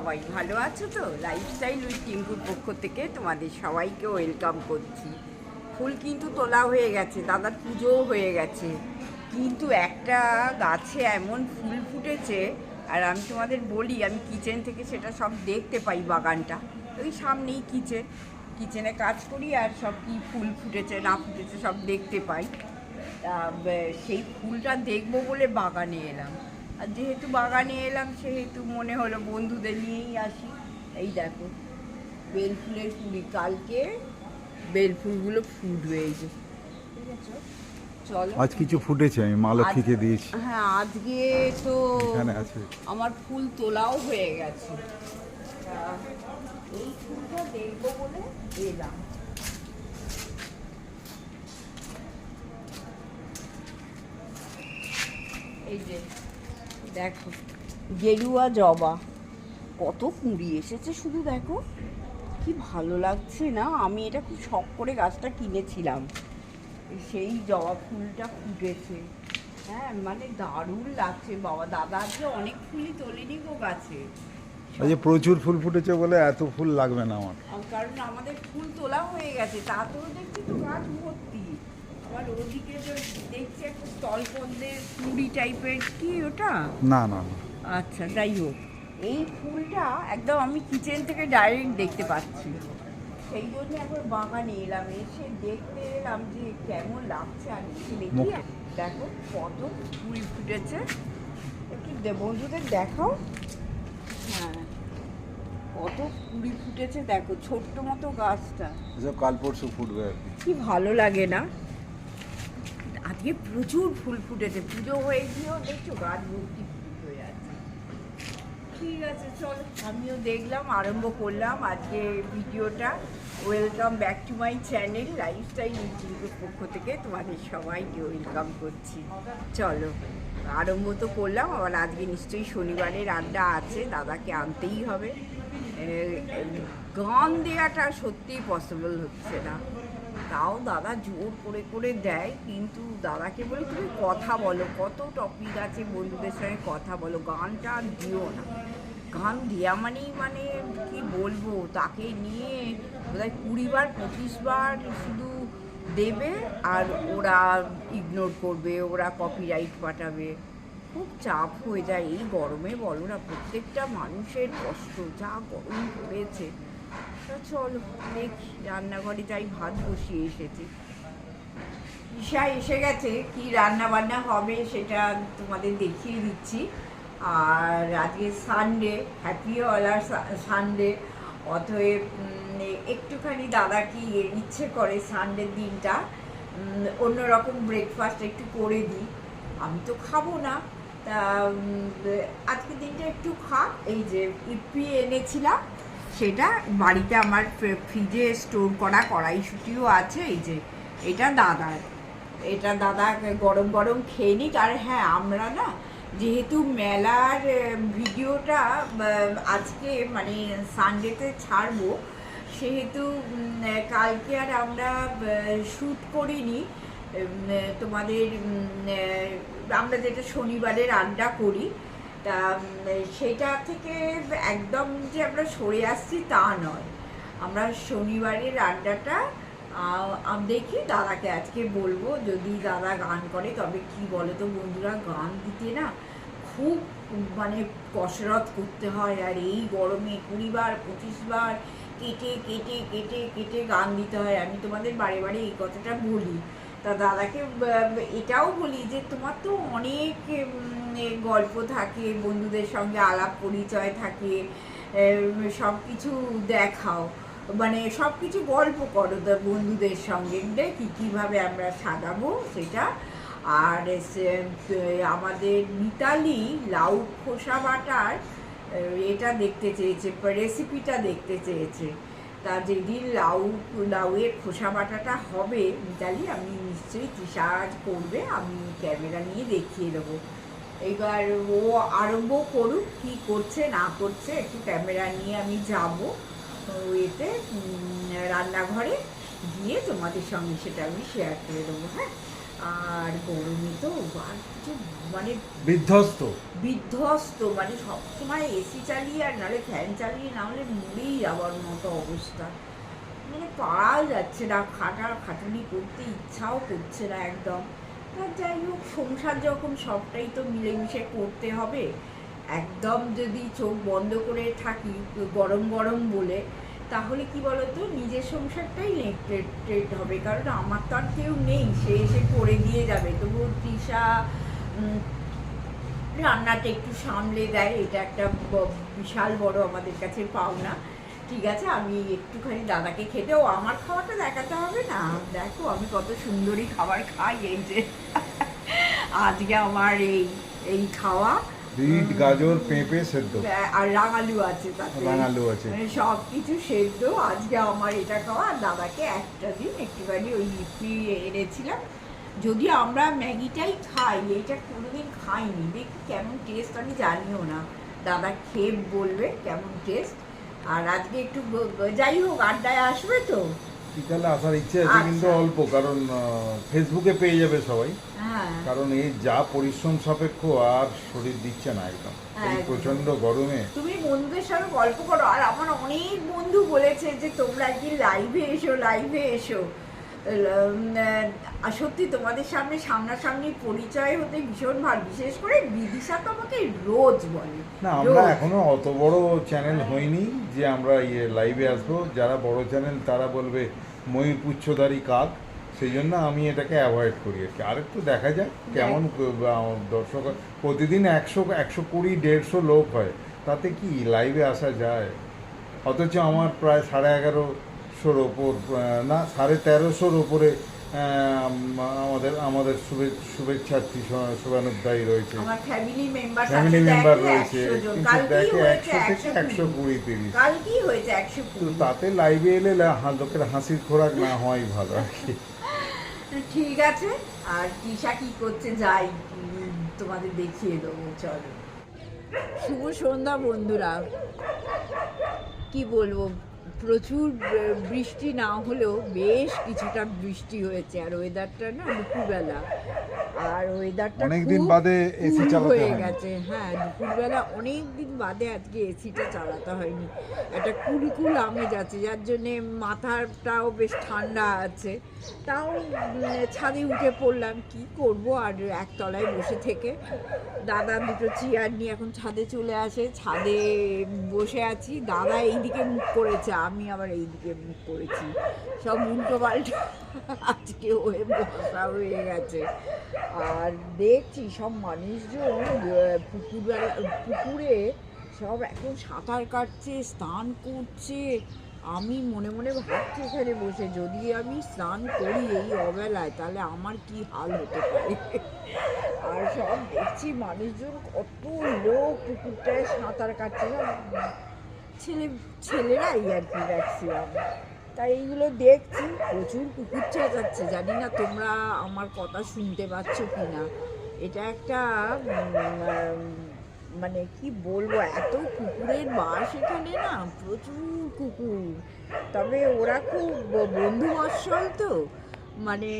সবাই ভালো আছো তো? লাইফস্টাইল উইথ টিম্পুর পক্ষ থেকে তোমাদের সবাইকে ওয়েলকাম করছি। ফুল কিন্তু তোলা হয়ে গেছে, দাদার পুজোও হয়ে গেছে। কিন্তু একটা গাছে এমন ফুল ফুটেছে, আর আমি তোমাদের বলি, আমি কিচেন থেকে সেটা সব দেখতে পাই বাগানটা। ওই সামনেই কিচেন কিচেনে কাজ করি আর সব কি ফুল ফুটেছে, না ফুটেছে সব দেখতে পাই। সেই ফুলটা দেখব বলে বাগানে এলাম। আর যেহেতু বাগানে এলাম সেহেতু মনে হলো বন্ধুদের নিয়েই আসি। এই দেখো বেল ফুলের কুড়ি কালকে বেল ফুলগুলো ফুটবে এই যে। ঠিক আছে চলো। আজ কিছু ফুটেছে আমি মা লক্ষ্মীকে দিয়েছি। হ্যাঁ আজকে তো এখানে আছে। আমার ফুল তোলাও হয়ে গেছে। এই ফুলটা দেখব বলে এলাম। এই যে। দেখো গেরুয়া জবা। কত কুঁড়ি এসেছে শুধু দেখো। কি ভালো লাগছে না? আমি এটা খুব শখ করে গাছটা কিনেছিলাম। সেই জবা ফুলটা ফুটেছে। হ্যাঁ মানে দারুণ লাগছে। বাবা দাদা আজকে অনেক ফুলই তোলেনি গো গাছে। যে প্রচুর ফুল ফুটেছে বলে এত ফুল লাগবে না আমার কারণ আমাদের ফুল তোলা হয়ে গেছে। তাতেও দেখছি তো গাছ ভর্তি। আবার ওদিকে যে দেখছি একটা স্থল কুড়ি টাইপের কি ওটা? না না না। আচ্ছা যাই হোক। এই ফুলটা একদম আমি কিচেন থেকে ডাইরেক্ট দেখতে পাচ্ছি। সেই জন্য একবার বাগানে এলাম এসে দেখতে এলাম যে কেমন লাগছে আর দেখি। দেখো কত ফুল ফুটেছে। একটু বন্ধুদের দেখাও। হ্যাঁ কত কুড়ি ফুটেছে দেখো ছোট্ট মতো গাছটা। কাল পরশু ফুটবে আর কি ভালো লাগে না? আজকে প্রচুর ফুল ফুটেছে। পুজো হয়ে গিয়েও দেখছ, গাছ ভর্তি ফুল হয়ে আছে ঠিক আছে, চলো, আমিও দেখলাম, আরম্ভ করলাম আজকে ভিডিওটা। Welcome back to my channel lifestyle ইউটিউবের পক্ষ থেকে তোমাদের সবাইকে ওয়েলকাম করছি। চলো, আরম্ভ তো করলাম, আবার আজকে নিশ্চয়ই শনিবারের আড্ডা আছে, দাদাকে আনতেই হবে। গান দেওয়াটা সত্যিই পসিবল হচ্ছে না। তাও দাদা জোর করে করে দেয়, কিন্তু দাদাকে বলি, তুমি কথা বলো, কত টপিক আছে বন্ধুদের সঙ্গে কথা বলো, গানটা আর দিও না। গান দেওয়া মানেই মানে কি বলব, তাকে নিয়ে বোধহয় কুড়ি বার পঁচিশ বার শুধু দেবে আর ওরা ইগনোর করবে, ওরা কপিরাইট পাঠাবে। খুব চাপ হয়ে যায়, এই গরমে বলো না, প্রত্যেকটা মানুষের কষ্ট, যা গরম পড়েছে। তা চলো দেখি রান্নাঘরে যাই ভাত বসিয়ে এসেছি। ঈশা এসে গেছে কি রান্না বান্না হবে সেটা তোমাদের দেখিয়ে দিচ্ছি। আর আজকে সানডে হ্যাপি অলার সানডে অতএব একটুখানি দাদা কি ইচ্ছে করে সানডের দিনটা অন্যরকম ব্রেকফাস্ট একটু করে দিই। আমি তো খাব না। তা উম, আজকে দিনটা একটু খা। এই যে ইপি এনেছিলাম সেটা বাড়িতে আমার ফ্রিজে স্টোর করা কড়াইশুটিও আছে, এই যে এটা দাদার। এটা দাদা গরম গরম খেয়ে নিক, আর হ্যাঁ আমরা না যেহেতু মেলার ভিডিওটা আজকে মানে সানডেতে ছাড়বো, সেহেতু কালকে আর আমরা শ্যুট করিনি। তোমাদের আমরা যেটা শনিবারের আড্ডা করি তা সেটা থেকে একদম যে আমরা সরে আসছি তা নয়। আমরা শনিবারের আড্ডাটা দেখি দাদাকে আজকে বলব, যদি দাদা গান করে, তবে কি বলে তো বন্ধুরা, গান দিতে না খুব মানে কসরত করতে হয়। আর এই গরমে কুড়ি বার পঁচিশ বার কেটে কেটে কেটে কেটে গান দিতে হয়। আমি তোমাদের বারে বারে এই কথাটা বলি। তা দাদাকে এটাও বলি যে তোমার তো অনেক গল্প থাকে, বন্ধুদের সঙ্গে আলাপ পরিচয় থাকে সব কিছু দেখাও। মানে সব কিছু গল্প করো বন্ধুদের সঙ্গে দেখি কীভাবে আমরা সাজাবো সেটা। আর আমাদের মিতালি লাউ খোসা বাটার এটা দেখতে চেয়েছে রেসিপিটা দেখতে চেয়েছে। তা যেদিন লাউ, লাউয়ের খোসা বাটাটা হবে, মিতালি, আমি নিশ্চয়ই টিসার্জ করবে, আমি ক্যামেরা নিয়ে দেখিয়ে দেবো। এবার ও আরম্ভ করুক কি করছে না করছে একটু ক্যামেরা নিয়ে আমি যাব এতে রান্নাঘরে গিয়ে তোমাদের সঙ্গে সেটা আমি শেয়ার করে দেবো হ্যাঁ? আর গরমে তো আর কিছু মানে বিধ্বস্ত। বিধ্বস্ত মানে সবসময় এসি চালিয়ে আর নাহলে ফ্যান চালিয়ে না হলে মরেই যাওয়ার মতো অবস্থা। মানে পাওয়া যাচ্ছে না খাটার খাটুনি করতে ইচ্ছাও করছে না একদম। তা যাই হোক, সংসার যখন সবটাই তো মিলেমিশে করতে হবে, একদম যদি চোখ বন্ধ করে থাকি, গরম গরম বলে, তাহলে কি বলতো, নিজের সংসারটাই নেগলেক্টেড হবে, কারণ আমার তো আর কেউ নেই, সে এসে করে দিয়ে যাবে। তবু তৃষা রান্নাটা একটু সামলে দেয়, এটা একটা বিশাল বড় আমাদের কাছে পাওনা। ঠিক আছে আমি একটুখানি দাদাকে খেতেও আমার খাওয়াটা দেখাতে হবে না। দেখো আমি কত সুন্দরী খাবার খাই এই যে। আজকে আমার এই এই খাওয়া। বিট গাজর পেঁপে সেদ্ধ। আর রাঙালু আছে তাতে। রাঙালু আছে। মানে সব কিছু সেদ্ধ। আজকে আমার এটা খাওয়া আর দাদাকে একটা দিন একটুখানি ওই ইপি এনেছিলাম। যদি আমরা ম্যাগিটাই খাই এটা কোনোদিন খাইনি। দেখি কেমন টেস্ট আমি জানিও না। দাদা খেয়ে বলবে কেমন টেস্ট আর আজকে একটু যাই হোক আড্ডায় আসবে তো। বিকালে আসার ইচ্ছে আছে কিন্তু আচ্ছা। অল্প কারণ ফেসবুকে পেয়ে যাবে সবাই। হ্যাঁ। কারণ এই যা পরিশ্রম সাপেক্ষ আর শরীর দিচ্ছে না একদম। এই প্রচণ্ড গরমে। তুমি বন্ধুদের সঙ্গে গল্প করো আর আমার অনেক বন্ধু বলেছে যে তোমরা কি লাইভে এসো লাইভে এসো। সত্যি তোমাদের সামনে সামনাসামনি পরিচয় হতে ভীষণ ভালো বিশেষ করে বিদিশা তো আমাকে রোজ বলে না আমরা। এখনও অত বড় চ্যানেল হয়নি যে আমরা ইয়ে লাইভে আসব যারা বড় চ্যানেল তারা বলবে ময়ূর পুচ্ছধারী কাক সেই জন্য আমি এটাকে অ্যাভয়েড করি আর কি। আরেকটু দেখা যাক কেমন দর্শক প্রতিদিন একশো একশো কুড়ি দেড়শো লোক হয় তাতে কি লাইভে আসা যায়? অথচ আমার প্রায় সাড়ে এগারোশোর ওপর না সাড়ে তেরোশোর ওপরে আমাদের আমাদের শুভে- শুভেচ্ছার্থী শু- শুভানুধ্যায়ী রয়েছে। ফ্যামিলি মেম্বার রয়েছে দেখে একশো থেকে একশো কুড়ি। তিরিশ। তো তাতে লাইভে এলে লোকের হাসির খোরাক না হওয়াই ভালো আর কি। ঠিক আছে আর তিশা কি করছে যাই তোমাদের দেখিয়ে দেবো চলো। শুভ সন্ধ্যা বন্ধুরা। কি বলব? প্রচুর বৃষ্টি না হলেও বেশ কিছুটা বৃষ্টি হয়েছে। আর ওয়েদারটা না দুপুরবেলা। আর ওয়েদারটা অনেকদিন বাদে cool চালাতে হয়ে গেছে। হ্যাঁ দুপুরবেলা অনেক দিন বাদে আজকে এসিটা চালাতে হয়নি। একটা কুল কুল আমেজ আছে যার জন্যে মাথাটাও বেশ ঠান্ডা আছে। তাও ছাদে উঠে পড়লাম কি করব? আর একতলায় বসে থেকে দাদা দুটো চেয়ার নিয়ে এখন ছাদে চলে আসে। ছাদে বসে আছি। দাদা এইদিকে মুখ করেছে আমি আবার এইদিকে মুখ করেছি। সব উল্টো পাল্টা। আজকে হয়ে বসা হয়ে গেছে। আর দেখছি সব মানুষজন পুকুরবেলা, পুকুরে সব এখন সাঁতার কাটছে, স্নান করছে। আমি মনে মনে ভাবছি এখানে বসে, যদি আমি স্নান করি এই অবেলায়, তাহলে আমার কি হাল হতে পারে? আর সব দেখছি মানুষজন কত লোক পুকুরটায় সাঁতার কাটছে। সব ছেলে, ছেলেরাই আর কি ম্যাক্সিমাম তাই এইগুলো দেখছি। প্রচুর কুকুর চেঁচাচ্ছে, জানি না তোমরা আমার কথা শুনতে পাচ্ছ কি না এটা একটা মানে কি বলব, এত কুকুরের বাস এখানে না, প্রচুর কুকুর। তবে ওরা খুব বন্ধু বৎসল তো। মানে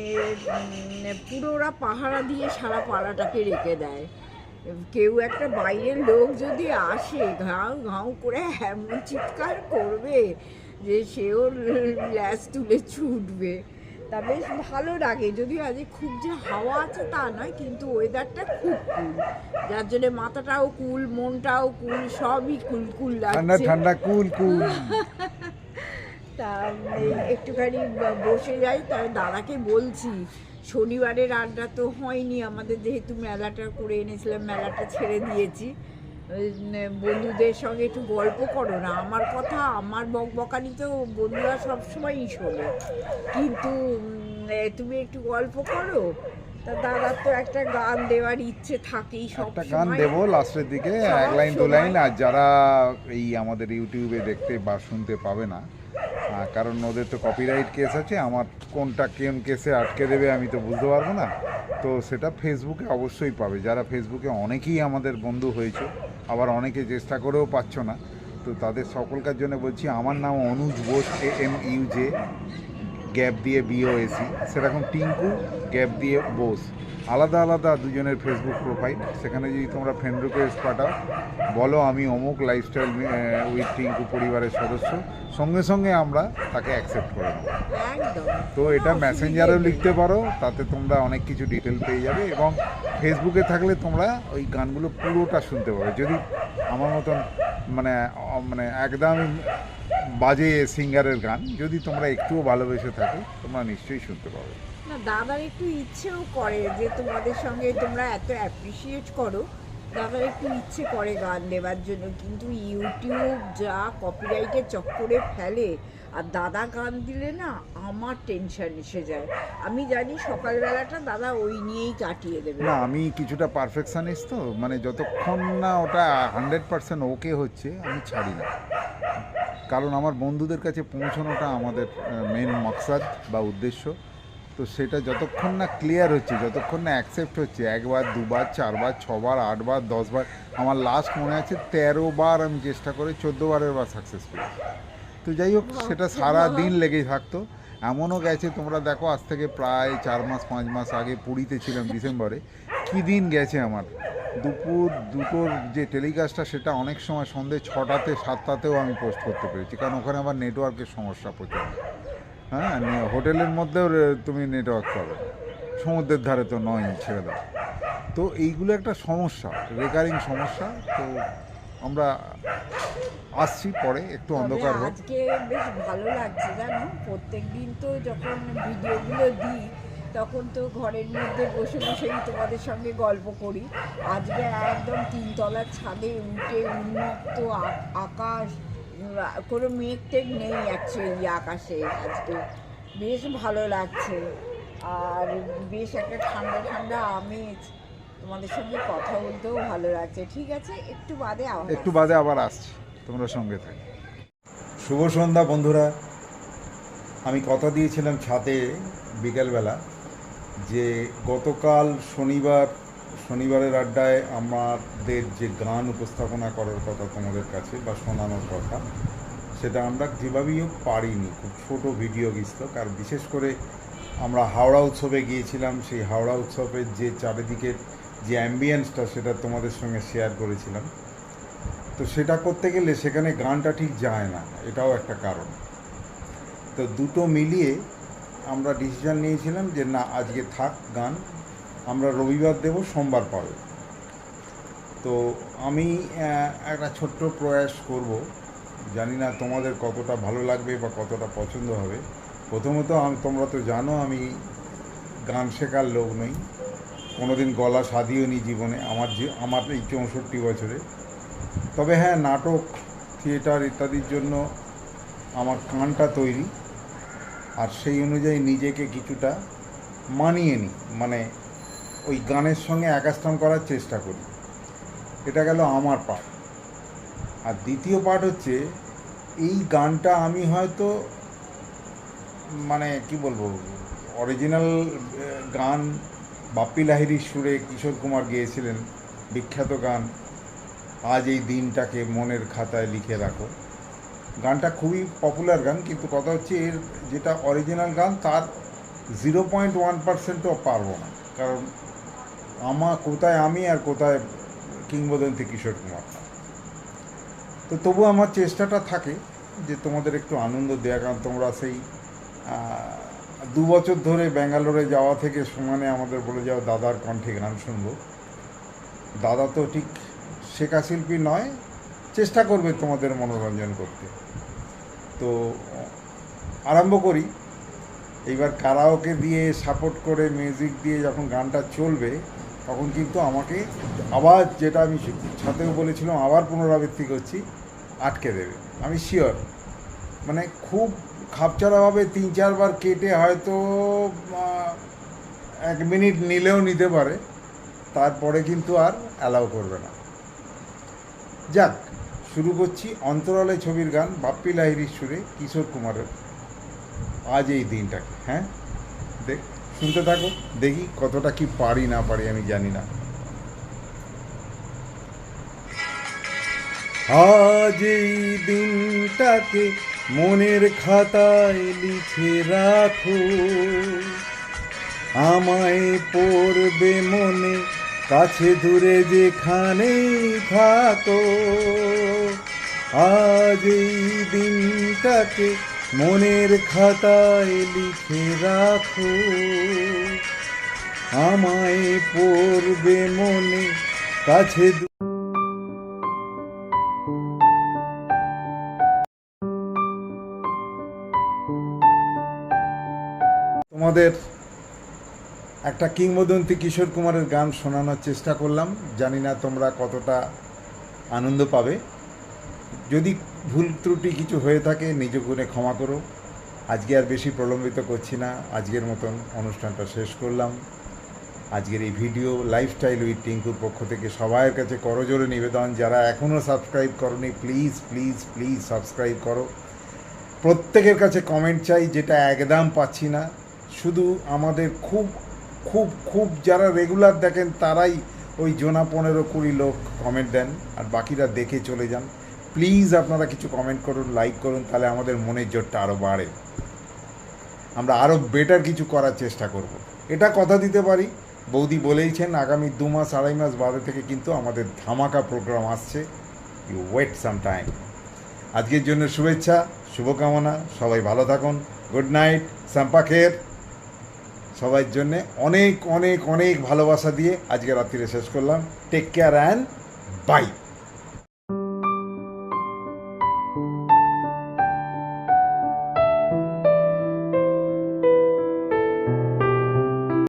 পুরো ওরা পাহারা দিয়ে সারা পাড়াটাকে রেখে দেয়। কেউ একটা বাইরের লোক যদি আসে, ঘাউ ঘাউ করে এমন চিৎকার করবে যে সেও ল্যাস তুলে ছুটবে। তা বেশ ভালো লাগে। যদিও আজকে খুব যে হাওয়া আছে তা নয় কিন্তু ওয়েদারটা খুব কুল যার জন্য মাথাটাও কুল মনটাও কুল সবই কুল কুল লাগছে। ঠান্ডা কুল কুল তা একটুখানি বসে যাই। তাই দাদাকে বলছি শনিবারের আড্ডা তো হয়নি। আমাদের যেহেতু মেলাটা করে এনেছিলাম মেলাটা ছেড়ে দিয়েছি। বন্ধুদের সঙ্গে একটু গল্প করো না। আমার কথা আমার বক বকানি তো বন্ধুরা সবসময়ই শোনে। কিন্তু তুমি একটু গল্প করো? তা দাদার তো একটা গান দেওয়ার ইচ্ছে থাকেই সব একটা গান দেবো লাস্টের দিকে এক লাইন দু লাইন আর যারা এই আমাদের ইউটিউবে দেখতে বা শুনতে পাবে না কারণ ওদের তো কপিরাইট কেস আছে আমার কোনটা কোন কেসে আটকে দেবে আমি তো বুঝতে পারব না। তো সেটা ফেসবুকে অবশ্যই পাবে। যারা ফেসবুকে অনেকেই আমাদের বন্ধু হয়েছে আবার অনেকে চেষ্টা করেও পাচ্ছ না। তো তাদের সকলকার জন্য বলছি, আমার নাম Anuj Bose A M U J gap দিয়ে বিও এসি সেরকম টিঙ্কু গ্যাপ দিয়ে বোস। আলাদা আলাদা দুজনের ফেসবুক প্রোফাইল সেখানে যদি তোমরা ফ্রেন্ড রিকোয়েস্ট পাঠাও বলো আমি অমুক লাইফস্টাইল উইথ টিঙ্কু পরিবারের সদস্য। সঙ্গে সঙ্গে আমরা তাকে অ্যাকসেপ্ট করে নেব। তো এটা অসুবিধে মেসেঞ্জারেও লিখতে পারো তাতে তোমরা অনেক কিছু ডিটেল পেয়ে যাবে এবং ফেসবুকে থাকলে তোমরা ওই গানগুলো পুরোটা শুনতে পারো যদি আমার মতন মানে মানে একদম বাজে সিঙ্গারের গান যদি তোমরা একটুও ভালোবেসে থাকো তোমরা নিশ্চয়ই শুনতে পাবে। না দাদার একটু ইচ্ছেও করে যে তোমাদের সঙ্গে তোমরা এত অ্যাপ্রিসিয়েট করো। দাদার একটু ইচ্ছে করে গান দেওয়ার জন্য কিন্তু ইউটিউব যা কপিরাইটের চক্করে ফেলে আর দাদা গান দিলে না আমার টেনশন এসে যায়। আমি জানি সকালবেলাটা দাদা ওই নিয়েই কাটিয়ে দেবে। না আমি কিছুটা পারফেকশনিস্ট তো মানে যতক্ষণ না ওটা হান্ড্রেড পার্সেন্ট ওকে হচ্ছে আমি ছাড়ি না। কারণ আমার বন্ধুদের কাছে পৌঁছানোটা আমাদের মেন মকসাদ বা উদ্দেশ্য। তো সেটা যতক্ষণ না ক্লিয়ার হচ্ছে যতক্ষণ না অ্যাকসেপ্ট হচ্ছে একবার দুবার চারবার ছবার আটবার দশবার আমার লাস্ট মনে আছে তেরো বার আমি চেষ্টা করে চোদ্দ বারের বার সাকসেস তো যাই হোক সেটা সারা দিন লেগেই থাকতো। এমনও গেছে তোমরা দেখো আজ থেকে প্রায় চার মাস পাঁচ মাস আগে পুরীতে ছিলাম ডিসেম্বরে। কী দিন গেছে আমার? দুপুর দুটোর যে টেলিকাস্টটা সেটা অনেক সময় সন্ধে ছটাতে সাতটাতেও আমি পোস্ট করতে পেরেছি। কারণ ওখানে আবার নেটওয়ার্কের সমস্যা প্রচুর হ্যাঁ হোটেলের মধ্যেও তুমি নেটওয়ার্ক পাবে। সমুদ্রের ধারে তো নয় ছেড়ে দাও। তো এইগুলো একটা সমস্যা রেকারিং সমস্যা। তো আমরা আসছি পরে একটু অন্ধকার হোক। আজকে বেশ ভালো লাগছে জানো? প্রত্যেক দিন তো যখন ভিডিওগুলো দিই তখন তো ঘরের মধ্যে বসে বসেই তোমাদের সঙ্গে গল্প করি। আজকে একদম তিনতলার ছাদে উঠে উন্মুক্ত আকাশ কোনো মেঘ টেঘ নেই অ্যাকচুয়ালি আকাশে আজকে। বেশ ভালো লাগছে। আর বেশ একটা ঠান্ডা ঠান্ডা আমেজ। তোমাদের সঙ্গে কথা বলতেও ভালো লাগছে। ঠিক আছে একটু বাদে আবার একটু বাদে আবার আসছি তোমরা সঙ্গে থাকি। শুভ সন্ধ্যা বন্ধুরা। আমি কথা দিয়েছিলাম ছাদে বিকেলবেলা। যে গতকাল শনিবার, শনিবারের আড্ডায় আমাদের যে গান উপস্থাপনা করার কথা তোমাদের কাছে বা শোনানোর কথা, সেটা আমরা যেভাবেই পারিনি। খুব ছোটো ভিডিও গেছিল কারণ বিশেষ করে আমরা হাওড়া উৎসবে গিয়েছিলাম, সেই হাওড়া উৎসবের যে চারিদিকের যে অ্যাম্বিয়েন্সটা সেটা তোমাদের সঙ্গে শেয়ার করেছিলাম। তো সেটা করতে গেলে সেখানে গানটা ঠিক যায় না। এটাও একটা কারণ। তো দুটো মিলিয়ে আমরা ডিসিশন নিয়েছিলাম যে না, আজকে থাক গান, আমরা রবিবার দেব, সোমবার পাবে। তো আমি একটা ছোট্ট প্রয়াস করব। জানি না তোমাদের কতটা ভালো লাগবে বা কতটা পছন্দ হবে। প্রথমত আমি, তোমরা তো জানো আমি গান শেখার লোক নই। কোনোদিন গলা সাধিও নি জীবনে, আমার যে, আমার এই চৌষট্টি বছরে। তবে হ্যাঁ নাটক, থিয়েটার ইত্যাদির জন্য আমার কানটা তৈরি। আর সেই অনুযায়ী নিজেকে কিছুটা মানিয়ে নিই মানে ওই গানের সঙ্গে একাস্থান করার চেষ্টা করি। এটা গেল আমার পার্ট আর দ্বিতীয় পার্ট হচ্ছে, এই গানটা আমি হয়তো মানে কি বলব অরিজিনাল গান বাপ্পি লাহিরির সুরে কিশোর কুমার গেয়েছিলেন। বিখ্যাত গান, আজ এই দিনটাকে মনের খাতায় লিখে রাখো। গানটা খুবই পপুলার গান, কিন্তু কথা হচ্ছে এর যেটা অরিজিনাল গান তার জিরো পয়েন্ট ওয়ান পার্সেন্টও পারব না। কারণ আমার কোথায় আমি আর কোথায় কিংবদন্তি কিশোর কুমার। তো তবু আমার চেষ্টাটা থাকে যে তোমাদের একটু আনন্দ দেওয়া কারণ তোমরা সেই দু বছর ধরে ব্যাঙ্গালোরে যাওয়া থেকে সমানে আমাদের বলে যাও দাদার কণ্ঠে গান শুনব। দাদা তো ঠিক শেখা শিল্পী নয় চেষ্টা করবে তোমাদের মনোরঞ্জন করতে। তো, আরম্ভ করি। এইবার কারাওকে দিয়ে সাপোর্ট করে মিউজিক দিয়ে যখন গানটা চলবে, তখন কিন্তু আমাকে আবার যেটা আমি সাথেও বলেছিলাম, আবার পুনরাবৃত্তি করছি, আটকে দেবে। আমি শিওর মানে খুব খাপচারাভাবে তিন চারবার কেটে হয়তো এক মিনিট নিলেও নিতে পারে। তারপরে কিন্তু আর অ্যালাউ করবে না। যাক। শুরু করছি অন্তরালে ছবির গান বাপ্পি লাহিরির সুরে কিশোর কুমারের। আজ এই দিনটাকে হ্যাঁ? দেখ, শুনতে থাকো, দেখি কতটা কি পারি না পারি, আমি জানি না। আজ এই দিনটাকে মনের খাতায় লিখে রাখো। আমায় পড়বে মনে, কাছে দূরে যেখানে থাকো। আজ এই দিনটাকে মনের খাতায় লিখে রাখো। আমায় পড়বে মনে কাছে দূরে তোমাদের একটা কিংবদন্তি কিশোর কুমারের গান শোনানোর চেষ্টা করলাম। জানি না তোমরা কতটা আনন্দ পাবে। যদি ভুল ত্রুটি কিছু হয়ে থাকে, নিজ গুণে ক্ষমা করো। আজকে আর বেশি প্রলম্বিত করছি না। আজকের মতন অনুষ্ঠানটা শেষ করলাম। আজকের এই ভিডিও লাইফস্টাইল উইথ টিঙ্কুর পক্ষ থেকে সবাইয়ের কাছে করজোরে নিবেদন। যারা এখনও সাবস্ক্রাইব করনি প্লিজ প্লিজ প্লিজ সাবস্ক্রাইব করো। প্রত্যেকের কাছে কমেন্ট চাই, যেটা একদম পাচ্ছি না। শুধু আমাদের খুব খুব খুব যারা রেগুলার দেখেন, তারাই ওই জোনা পনেরো কুড়ি লোক কমেন্ট দেন। আর বাকিরা দেখে চলে যান। প্লিজ আপনারা কিছু কমেন্ট করুন লাইক করুন, তাহলে আমাদের মনের জোরটা আরও বাড়ে। আমরা আরও বেটার কিছু করার চেষ্টা করব। এটা কথা দিতে পারি। বৌদি বলেইছেন, আগামী দু মাস, আড়াই মাস বাদে থেকে কিন্তু আমাদের ধামাকা প্রোগ্রাম আসছে। ইউ ওয়েট সাম টাইম আজকের জন্য শুভেচ্ছা, শুভকামনা, সবাই ভালো থাকুন। গুড নাইট সাম্পাখের সবার জন্যে অনেক অনেক অনেক ভালোবাসা দিয়ে আজকে রাত্রিরে শেষ করলাম। Take care and by